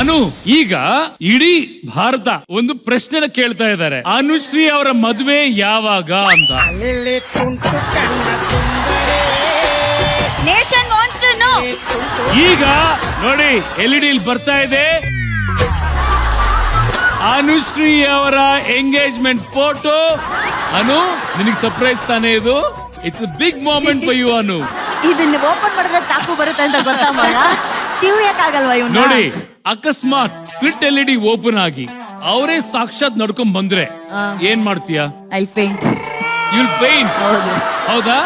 ಅನು ಈಗ ಇಡೀ ಭಾರತ ಒಂದು ಪ್ರಶ್ನೆ ಕೇಳ್ತಾ ಇದ್ದಾರೆ. ಅನುಶ್ರೀ ಅವರ ಮದುವೆ ಯಾವಾಗ ಅಂತ. ನೇಷನ್ ವಾಂಟ್ಸ್ ಟು ನೋ ಈಗ ನೋಡಿ ಎಲ್ ಇಡಿ ಬರ್ತಾ ಇದೆ. ಅನುಶ್ರೀ ಅವರ ಎಂಗೇಜ್ಮೆಂಟ್ ಫೋಟೋ. ಅನು ನಿನಗೆ ಸರ್ಪ್ರೈಸ್ ತಾನೇ ಇದು? It's big moment for you Anu. ಇದನ್ನ ಓಪನ್ ಮಾಡಿದ್ರೆ ಚಾಕು ಬರುತ್ತೆ ಅಂತ ಗೊತ್ತಾಗಲ್ಲ ಇವ್ನ? ನೋಡಿ ಅಕಸ್ಮಾತ್ ಸ್ಪ್ಲಿಟ್ ಎಲ್ ಇಡಿ ಓಪನ್ ಆಗಿ ಅವರೇ ಸಾಕ್ಷಾತ್ ನಡ್ಕೊಂಡ್ ಬಂದ್ರೆ. ಏನ್ ಮಾಡ್ತೀಯಾ? I faint. ಯುಲ್ ಪೇಂಟ್ ಹೌದು.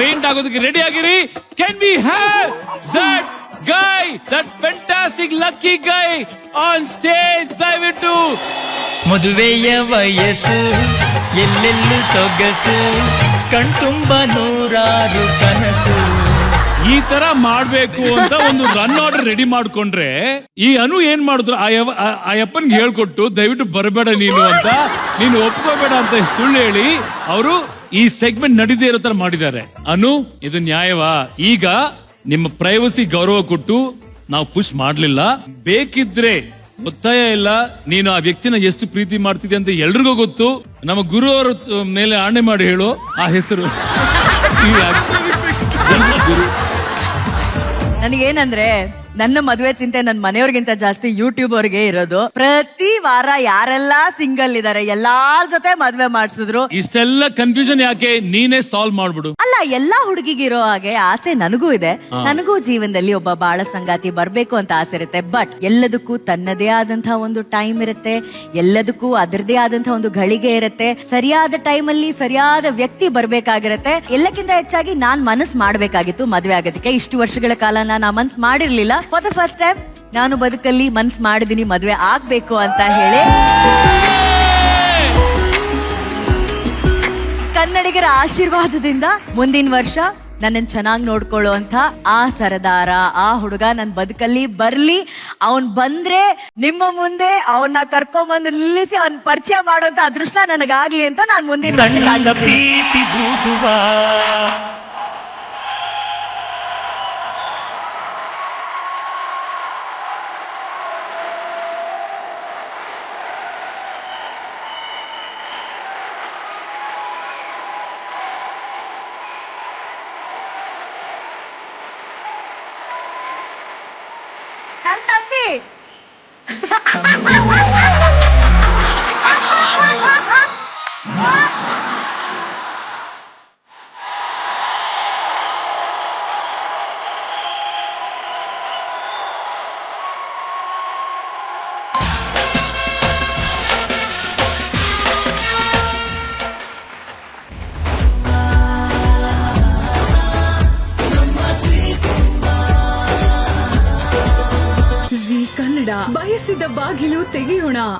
ಪೇಂಟ್ ಆಗೋದಕ್ಕೆ ರೆಡಿ ಆಗಿರಿ. Can we have that guy that fantastic lucky guy on stage ದಯವಿಟ್ಟು. ಮದುವೆಯ ವಯಸ್ಸು ಎಲ್ಲೆಲ್ಲೂ ಸೊಗಸು ಕಣ್ತುಂಬ ನೂರಾರು ಈ ತರ ಮಾಡ್ಬೇಕು ಅಂತ ಒಂದು ರನ್ ಆರ್ಡರ್ ರೆಡಿ ಮಾಡ್ಕೊಂಡ್ರೆ ಈ ಅನು ಏನ್ ಮಾಡಿದ್ರು? ಆ ಅಪ್ಪನ್ಗೆ ಹೇಳ್ಕೊಟ್ಟು ದಯವಿಟ್ಟು ಬರಬೇಡ ನೀನು ಅಂತ ನೀನು ಒಪ್ಕೋಬೇಡ ಅಂತ ಸುಳ್ಳು ಹೇಳಿ ಅವರು ಈ ಸೆಗ್ಮೆಂಟ್ ನಡೀದೇ ಇರೋ ತರ ಮಾಡಿದ್ದಾರೆ. ಅನು ಇದು ನ್ಯಾಯವಾ? ಈಗ ನಿಮ್ಮ ಪ್ರೈವಸಿ ಗೌರವ ಕೊಟ್ಟು ನಾವು ಪುಷ್ ಮಾಡ್ಲಿಲ್ಲ. ಬೇಕಿದ್ರೆ ಒತ್ತಾಯ ಇಲ್ಲ. ನೀನು ಆ ವ್ಯಕ್ತಿನ ಎಷ್ಟು ಪ್ರೀತಿ ಮಾಡ್ತಿದ್ದೆ ಅಂತ ಎಲ್ರಿಗೂ ಗೊತ್ತು. ನಮ್ಮ ಗುರು ಅವರ ಮೇಲೆ ಆಣೆ ಮಾಡಿ ಹೇಳು. ಆ ಹೆಸರು. ಗುರು ನನಗೇನಂದ್ರೆ ನನ್ನ ಮದುವೆ ಚಿಂತೆ ನನ್ನ ಮನೆಯವ್ರಿಗಿಂತ ಜಾಸ್ತಿ ಯೂಟ್ಯೂಬ್ ಅವ್ರಿಗೆ ಇರೋದು. ಪ್ರತಿ ವಾರ ಯಾರೆಲ್ಲಾ ಸಿಂಗಲ್ ಇದಾರೆ ಎಲ್ಲಾರ್ ಜೊತೆ ಮದ್ವೆ ಮಾಡ್ಸಿದ್ರು. ಇಷ್ಟೆಲ್ಲ ಕನ್ಫ್ಯೂಷನ್ ಯಾಕೆ? ನೀನೇ ಸಾಲ್ವ್ ಮಾಡ್ಬಿಡು. ಅಲ್ಲ ಎಲ್ಲಾ ಹುಡುಗಿಗಿರೋ ಹಾಗೆ ಆಸೆ ನನಗೂ ಇದೆ. ನನಗೂ ಜೀವನದಲ್ಲಿ ಒಬ್ಬ ಬಾಳ ಸಂಗಾತಿ ಬರ್ಬೇಕು ಅಂತ ಆಸೆ ಇರುತ್ತೆ. ಬಟ್ ಎಲ್ಲದಕ್ಕೂ ತನ್ನದೇ ಆದಂತಹ ಒಂದು ಟೈಮ್ ಇರುತ್ತೆ. ಎಲ್ಲದಕ್ಕೂ ಅದರದೇ ಆದಂತಹ ಒಂದು ಗಳಿಗೆ ಇರುತ್ತೆ. ಸರಿಯಾದ ಟೈಮ್ ಅಲ್ಲಿ ಸರಿಯಾದ ವ್ಯಕ್ತಿ ಬರ್ಬೇಕಾಗಿರತ್ತೆ. ಎಲ್ಲಕ್ಕಿಂತ ಹೆಚ್ಚಾಗಿ ನಾನ್ ಮನಸ್ ಮಾಡ್ಬೇಕಾಗಿತ್ತು ಮದ್ವೆ ಆಗೋದಕ್ಕೆ. ಇಷ್ಟು ವರ್ಷಗಳ ಕಾಲ ನಾನು ಆ ಮನ್ಸ್ ಮಾಡಿರ್ಲಿಲ್ಲ. ಫಾರ್ ದ ಫಸ್ಟ್ ಟೈಮ್ ನಾನು ಬದುಕಲ್ಲಿ ಮನ್ಸ್ ಮಾಡಿದೀನಿ, ಮದ್ವೆ ಆಗ್ಬೇಕು ಅಂತ ಹೇಳಿ. ಕನ್ನಡಿಗರ ಆಶೀರ್ವಾದದಿಂದ ಮುಂದಿನ ವರ್ಷ ನನ್ನನ್ ಚೆನ್ನಾಗಿ ನೋಡ್ಕೊಳ್ಳುವಂತ ಆ ಸರದಾರ, ಆ ಹುಡುಗ ನನ್ ಬದುಕಲ್ಲಿ ಬರ್ಲಿ. ಅವನ್ ಬಂದ್ರೆ ನಿಮ್ಮ ಮುಂದೆ ಅವನ್ನ ಕರ್ಕೊಂಬಂದು ನಿಲ್ಲಿಸಿ ಅವನ್ ಪರಿಚಯ ಮಾಡುವಂತ ಅದೃಷ್ಟ ನನಗಾಗ್ಲಿ ಅಂತ ನಾನ್ ಮುಂದಿನ ವರ್ಷ い ಬಯಸಿದ ಬಾಗಿಲು ತೆಗೆಯೋಣ.